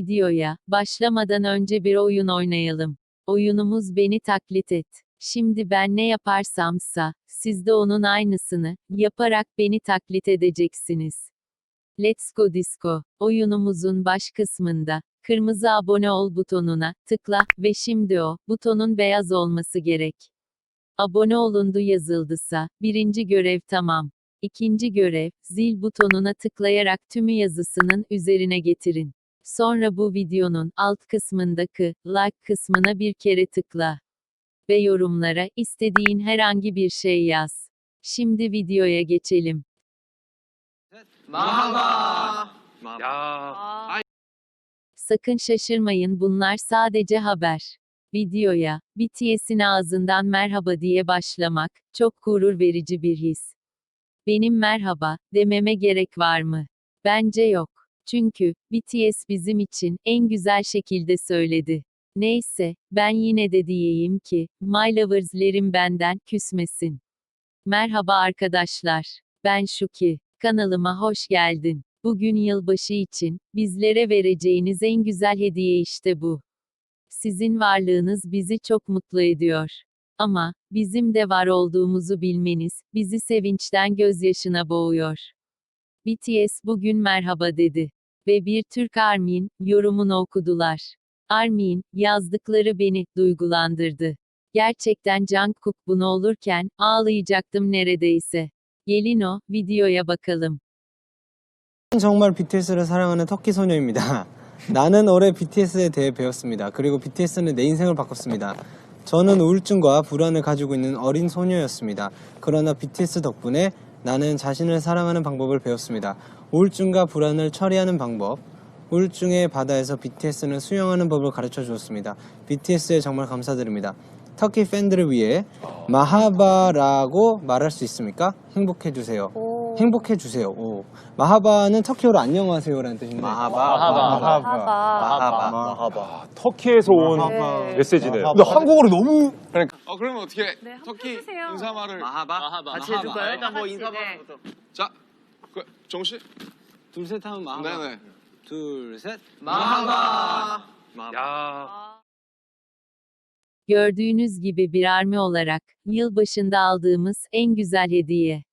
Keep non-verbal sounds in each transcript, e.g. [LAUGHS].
Videoya başlamadan önce bir oyun oynayalım. Oyunumuz beni taklit et. Şimdi ben ne yaparsamsa, siz de onun aynısını yaparak beni taklit edeceksiniz. Let's go disco. Oyunumuzun baş kısmında kırmızı abone ol butonuna tıkla ve şimdi o butonun beyaz olması gerek. Abone olundu yazıldısa birinci görev tamam. İkinci görev zil butonuna tıklayarak tümü yazısının üzerine getirin. Sonra bu videonun alt kısmındaki like kısmına bir kere tıkla ve yorumlara istediğin herhangi bir şey yaz. Şimdi videoya geçelim. Merhaba. 야, Sakın şaşırmayın bunlar sadece haber. Videoya, BTS'in ağzından merhaba diye başlamak, çok gurur verici bir his. Benim merhaba, dememe gerek var mı? Bence yok. Çünkü, BTS bizim için, en güzel şekilde söyledi. Neyse, ben yine de diyeyim ki, My Lovers'lerim benden küsmesin. Merhaba arkadaşlar. Ben Şuki. Kanalıma hoş geldin. Bugün yılbaşı için, bizlere vereceğiniz en güzel hediye işte bu. Sizin varlığınız bizi çok mutlu ediyor. Ama, bizim de var olduğumuzu bilmeniz, bizi sevinçten gözyaşına boğuyor. BTS bugün merhaba dedi Ve bir Türk Armin, yorumunu okudular. Armin, yazdıkları beni, duygulandırdı. Gerçekten Jungkook bunu olurken, ağlayacaktım neredeyse. Gelin o, videoya bakalım. 정말 BTS를 사랑하는 터키 소녀입니다. [LAUGHS] 나는 올해 BTS에 대해 배웠습니다. 그리고 BTS는 내 인생을 바꿨습니다. 저는 우울증과 불안을 가지고 있는 어린 소녀였습니다. 그러나 BTS 덕분에 나는 자신을 사랑하는 방법을 배웠습니다. 우울증과 불안을 처리하는 방법, 우울증의 바다에서 BTS는 수영하는 법을 가르쳐 주었습니다. BTS에 정말 감사드립니다. 터키 팬들을 위해 마하바라고 말할 수 있습니까? 행복해 주세요. 행복해 주세요. 오. 마하바는 터키어로 안녕하세요라는 뜻인데. 마하바. 마하바. 마하바. 마하바. 터키에서 온 네. 메시지네요. 근데 한국어로 너무 어 그러면 어떻게 네, 터키 해주세요. 인사말을 마하바. 같이 해줄까요? 일단 뭐 인사말부터. 자, 그 정씨. 둘셋 하면 마하바. 네네. 둘 셋. 마하바. 야, Gördüğünüz gibi bir army olarak, yılbaşında aldığımız en güzel hediye.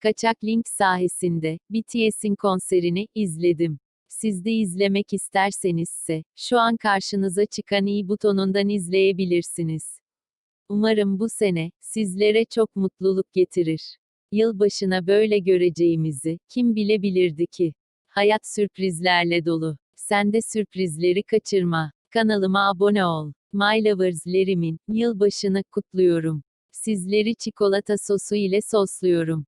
Kaçak Link sayesinde, BTS'in konserini izledim. Siz de izlemek istersenizse, şu an karşınıza çıkan i butonundan izleyebilirsiniz. Umarım bu sene, sizlere çok mutluluk getirir. Yılbaşına böyle göreceğimizi, kim bilebilirdi ki? Hayat sürprizlerle dolu. Sen de sürprizleri kaçırma. Kanalıma abone ol. My Lovers'lerimin yılbaşını kutluyorum. Sizleri çikolata sosu ile sosluyorum.